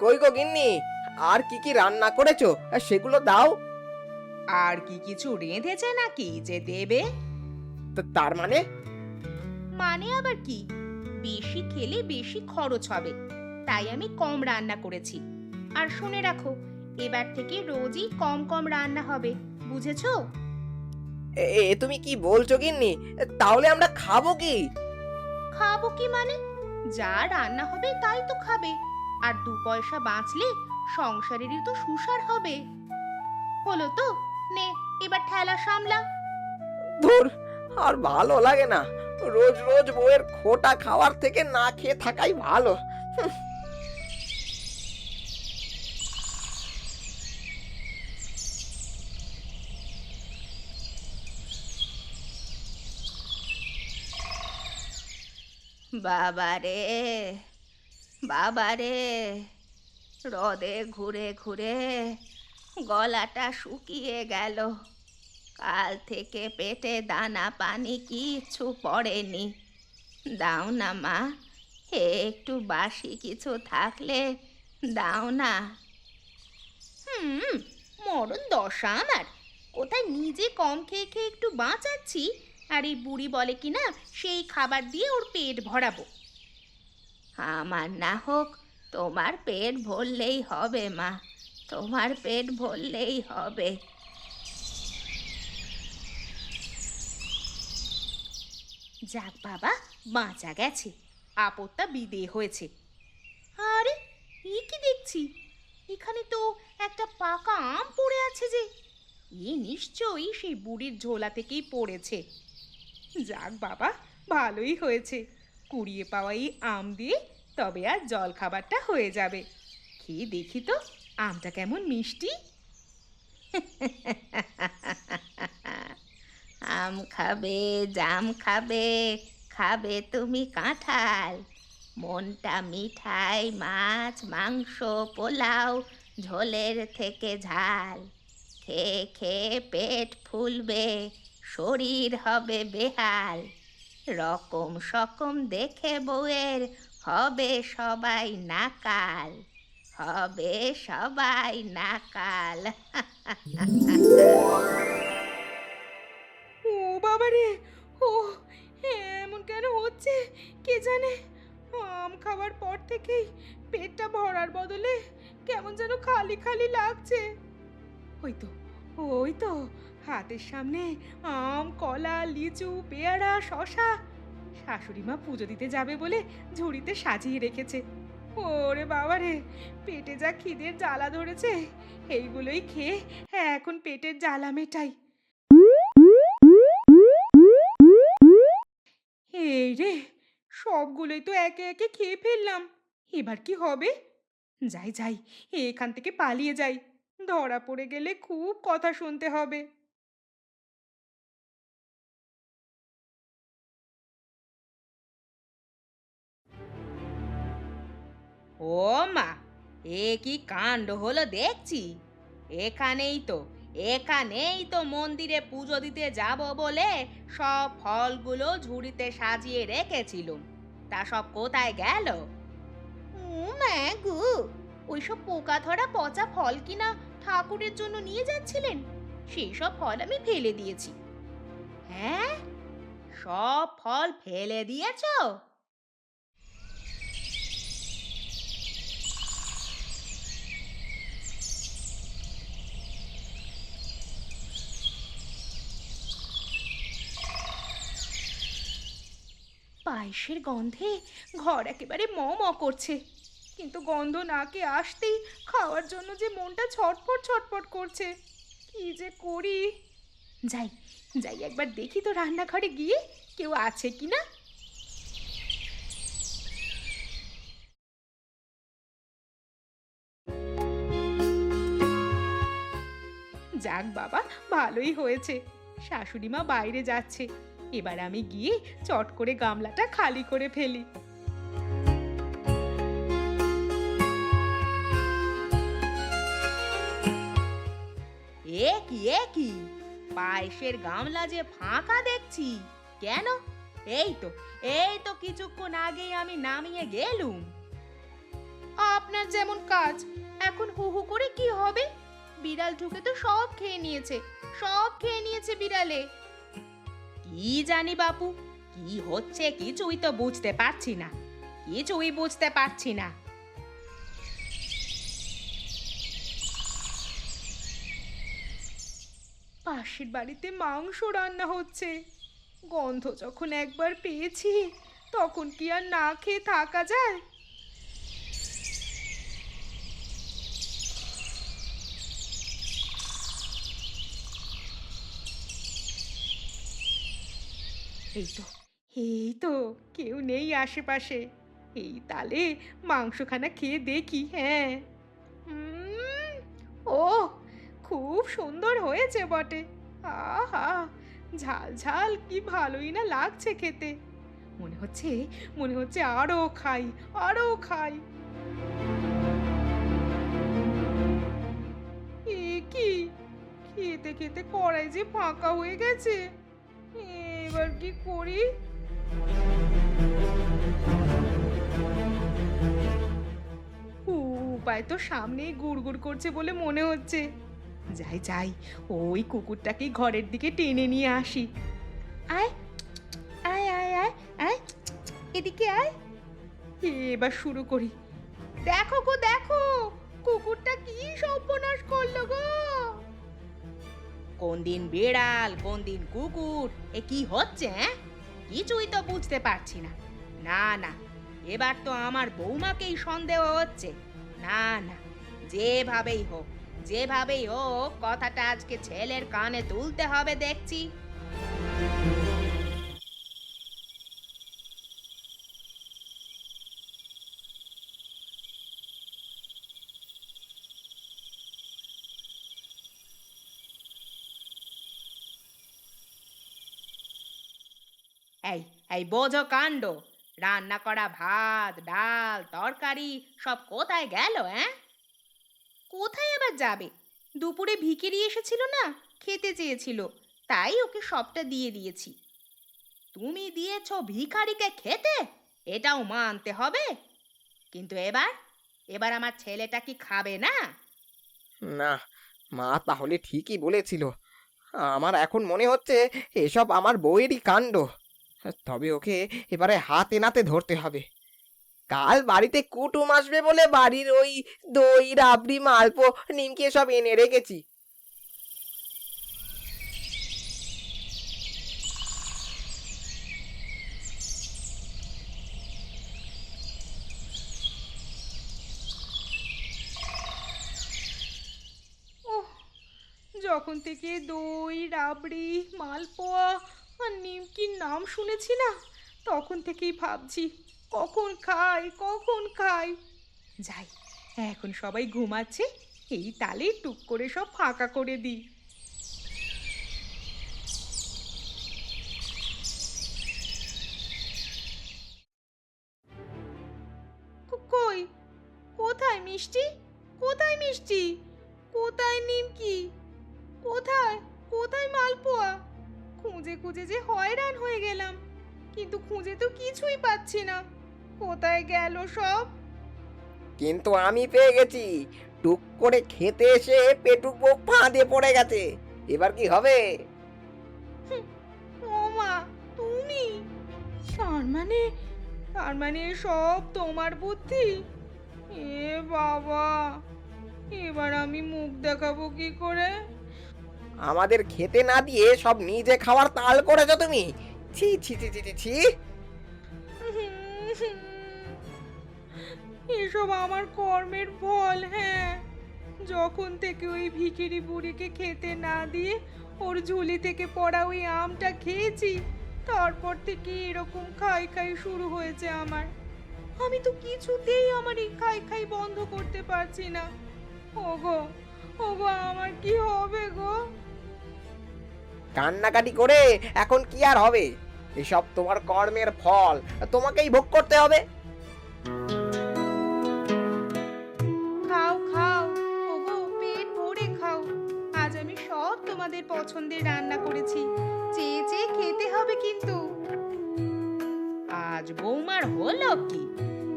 কই গো গিন্নি? আর কি কি রান্না করেছ? সেগুলো দাও। আর কি কিছু রেঁধেছে নাকি যে দেবে? তা- তার মানে? মানে আবার কি? বেশি খেলে বেশি খরচ হবে। তাই আমি কম রান্না করেছি। আর শুনে রাখো এবার থেকে রোজই কম কম রান্না হবে বুঝেছ? এ এ তুমি কি বলছো গিন্নি? তাহলে আমরা খাব কি? খাব কি মানে? যা রান্না হবে তাই তো খাবে। আর দু পয়সা বাঁচলে সংসারেরই তো সুসার হবে। হলো তো? নে এবার ঠেলা সামলা। ধুর আর ভালো লাগে না। রোজ রোজ বউয়ের খোটা খাওয়ার থেকে না খেয়ে থাকাই ভালো। বাবারে! বাবারে, রদে ঘুরে ঘুরে গলাটা শুকিয়ে গেল। কাল থেকে পেটে দানা পানি কিচ্ছু পড়েনি। দাও না মা একটু বাসি কিছু থাকলে দাও না। হুম, মরণ দশা আমার। কোথায় নিজে কম খেয়ে খেয়ে একটু বাঁচাচ্ছি? আর এই বুড়ি বলে কি না সেই খাবার দিয়ে ওর পেট ভরাবো। আমার না হোক, তোমার পেট ভরলেই হবে, মা। তোমার পেট ভরলেই হবে। যাক বাবা, বাঁচা গেছে। আপদটা বিদে হয়েছে। আরে, এ কি দেখছি? এখানে তো একটা পাকা আম পড়ে আছে যে। এ নিশ্চয়ই সেই বুড়ির ঝোলা থেকেই পড়েছে। যাক বাবা, ভালোই হয়েছে। কুড়িয়ে পাওয়া এই আম দিয়ে তবে আর জল খাবারটা হয়ে যাবে। খেয়ে দেখি তো, আমটা কেমন মিষ্টি? আম খাবে, জাম খাবে খাবে তুমি কাঁঠাল। মনটা মিঠাই, মাছ, মাংস, পোলাও, ঝোলের থেকে ঝাল। খেয়ে খেয়ে পেট ফুলবে, শরীর হবে বেহাল। রকম সকম দেখে বউয়ের হবে সবাই নাকাল, হবে সবাই নাকাল। ও বাবা রে ও, এমন কেন হচ্ছে কে জানে? আম খাওয়ার পর থেকেই পেটটা ভরার বদলে কেমন যেন খালি খালি লাগছে। ওই তো ওই তো, হাতের সামনে আম, কলা, লিচু, পেয়ারা শশা শাশুড়ি মা পুজো দিতে যাবে বলে ঝুড়িতে সাজিয়ে রেখেছে। ওরে বাবা রে, পেটে যা খিদের জ্বালা ধরেছে, এইগুলোই খেয়ে হ্যাঁ এখন পেটের জ্বালা মেটাই। এই রে, সবগুলোই তো একে একে খেয়ে ফেললাম, এবার কি হবে? যাই যাই, এখান থেকে পালিয়ে যাই, ধরা পড়ে গেলে খুব কথা শুনতে হবে। ও মা এ কি কাণ্ড হলো দেখছি। এখানেই তো এখানেই তো মন্দিরে পুজো দিতে যাব বলে সব ফলগুলো ঝুড়িতে সাজিয়ে রেখেছিলুম। তা সব কোথায় গেল? গো ওইসব পোকা ধরা পচা ফল কিনা ঠাকুরের জন্য নিয়ে যাচ্ছিলেন? সেই সব ফল আমি ফেলে দিয়েছি। হ্যাঁ? সব ফল ফেলে দিয়েছ? পায়েসের গন্ধে ঘর একেবারে ম ম করছে। কিন্তু গন্ধ নাকে আসতেই খাওয়ার জন্য যে মনটা ছটফট ছটফট করছে, কি যে করি? যাই যাই, একবার দেখি তো রান্নাঘরে গিয়ে কেউ আছে কি না। যাক বাবা, ভালোই হয়েছে। শাশুড়ি মা বাইরে যাচ্ছে। এবার আমি গিয়ে চট করে গামলাটা খালি করে ফেলি। এ কি এ কি পায়েসের গামলা যে ফাঁকা দেখছি। কেন? এই তো এই তো কিছুক্ষণ আগেই আমি নামিয়ে গেলুম। আপনার যেমন কাজ এখন হু হু করে কি হবে? বিড়াল ঢুকে তো সব খেয়ে নিয়েছে সব খেয়ে নিয়েছে বিড়ালে। কি জানি বাপু, কি হচ্ছে কিছুই তো বুঝতে পারছি না, কিছুই বুঝতে পারছি না। পাশের বাড়িতে মাংস রান্না হচ্ছে। গন্ধ যখন একবার পেয়েছি, তখন কি আর না খেয়ে থাকা যায়? এই তো এই তো কেউ নেই আশেপাশে। এই তালে মাংসখানা খেয়ে দেখি হ্যাঁ। ও খুব সুন্দর হয়েছে বটে। আহা, ঝাল ঝাল কি ভালোই না লাগছে খেতে। মনে হচ্ছে মনে হচ্ছে আরও খাই আরও খাই। এ কি? খেতে খেতে কড়াই যে ফাঁকা হয়ে গেছে। এবার কি করি? উপায় তো সামনেই গুড়গুড় করছে বলে মনে হচ্ছে। যাই যাই, ওই কুকুরটাকে ঘরের দিকে টেনে নিয়ে আসি। আয় আয় আয় আয় আয়, এদিকে আয়। এবার শুরু করি। দেখো গো, দেখো, কুকুরটা কি সর্বনাশ করল গো। কোন দিন বিড়াল, কোন দিন কুকুর? এ কি হচ্ছে হ্যাঁ? কিছুই তো বুঝতে পারছি না। না না, এবার তো আমার বৌমাকেই সন্দেহ হচ্ছে। না না, যেভাবেই হোক যেভাবেই হোক, কথাটা আজকে ছেলের কানে তুলতে হবে, দেখছি। এই এই বোঝো কাণ্ড। রান্না করা ভাত, ডাল, তরকারি, সব কোথায় গেল হ্যাঁ কোথায় আবার যাবে? দুপুরে ভিখিরি এসেছিল না? খেতে চেয়েছিল। তাই ওকে সবটা দিয়ে দিয়েছি। তুমি দিয়েছ ভিখারিকে খেতে? এটাও মানতে হবে। কিন্তু এবার এবার আমার ছেলেটা কি খাবে না? না, মা তাহলে ঠিকই বলেছিল। আমার এখন মনে হচ্ছে এসব আমার বউয়েরই কাণ্ড। তবে ওকে এবারে হাতে নাতে ধরতে হবে। কাল বাড়িতে কুটুম আসবে বলে বাড়ির ওই দই, রাবড়ি, মালপো, নিমকি সব এনে রেখেছি। যখন থেকে দই, রাবড়ি, মালপোয়া আর নিমকির নাম শুনেছি না? তখন থেকেই ভাবছি, কখন খাই কখন খাই? যাই, এখন সবাই ঘুমাচ্ছে, এই তালে টুক করে সব ফাঁকা করে দিই। কই? কোথায় মিষ্টি? কোথায় মিষ্টি? কোথায় নিমকি? কোথায়? কোথায় মালপোয়া? খুঁজে খুঁজে যে হয়রান হয়ে গেলাম। কিন্তু খুঁজে তো কিছুই পাচ্ছি না। কোথায় গেল সব? কিন্তু আমি পেয়ে গেছি। টুক করে খেতে এসে পেটুক বউ ফাঁদে পড়ে গেছে। এবার কি হবে? ও মা তুমি? তার মানে তার মানে সব তোমার বুদ্ধি? এ বাবা এবার আমি মুখ দেখাবো কি করে? আমাদের খেতে না দিয়ে সব নিজে খাওয়ার তাল করেছ তুমি? ছি ছি ছি ছি ছি এসব আমার কর্মের ফল হ্যাঁ। যখন থেকে ওই ভিখিরি বুড়িকে খেতে না দিয়ে ওর ঝুলি থেকে পড়া ওই আমটা খেয়েছি, তারপর থেকে এরকম খাই খাই শুরু হয়েছে আমার। আমি তো কিছুতেই আমার এই খাই খাই বন্ধ করতে পারছি না। ওগো ওগো, আমার কি হবে গো? কান্নাকাটি করে এখন কি আর হবে? এসব তোমার কর্মের ফল, তোমাকেই ভোগ করতে হবে। খাও খাও, ওগো, পেট ভরে খাও। আজ আমি সব তোমাদের পছন্দের রান্না করেছি। চেয়ে চেয়ে খেতে হবে কিন্তু। আজ বৌমার হলো কি?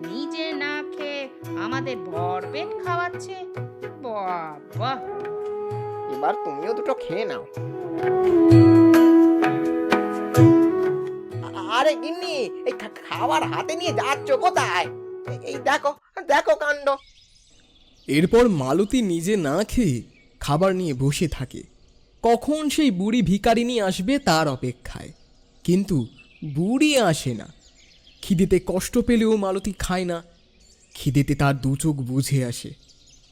নিজে না খেয়ে আমাদের ভরপেট খাওয়াচ্ছে। বাবা এবার তুমিও দুটো খেয়ে নাও। আরে গিন্নি, এই খাবার হাতে নিয়ে যাচ্ছ কোথায়? এই- দেখো দেখো কাণ্ড। এরপর মালতী নিজে না খেয়ে খাবার নিয়ে বসে থাকে। কখন সেই বুড়ি ভিকারিনী আসবে তার অপেক্ষায়। কিন্তু বুড়ি আসে না। খিদেতে কষ্ট পেলেও মালতী খায় না। খিদেতে তার দু চোখ বুঝে আসে।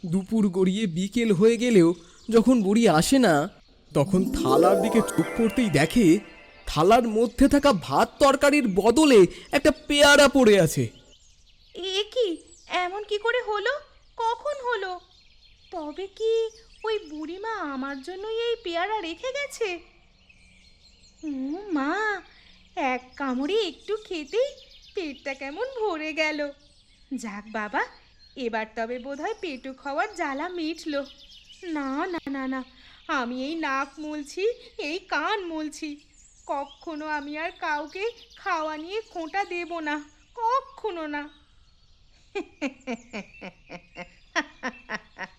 দুপুর গড়িয়ে বিকেল হয়ে গেলেও যখন বুড়ি আসে না, তখন থালার দিকে চুপ করতেই দেখে থালার মধ্যে থাকা ভাত তরকারির বদলে একটা পেয়ারা পড়ে আছে। এ কি? এমন কি করে হলো? কখন হলো? তবে কি ওই বুড়িমা আমার জন্যই এই পেয়ারা রেখে গেছে? ও মা, এক কামড়ে একটু খেতেই পেটটা কেমন ভরে গেল। যাক বাবা, এবার তবে বোধহয় পেটু খাওয়ার জ্বালা মিটলো। না না না না। আমি এই নাক মলছি, এই কান মলছি। কখনো আমি আর কাউকে খাওয়া নিয়ে খোঁটা দেব না, কখনো না।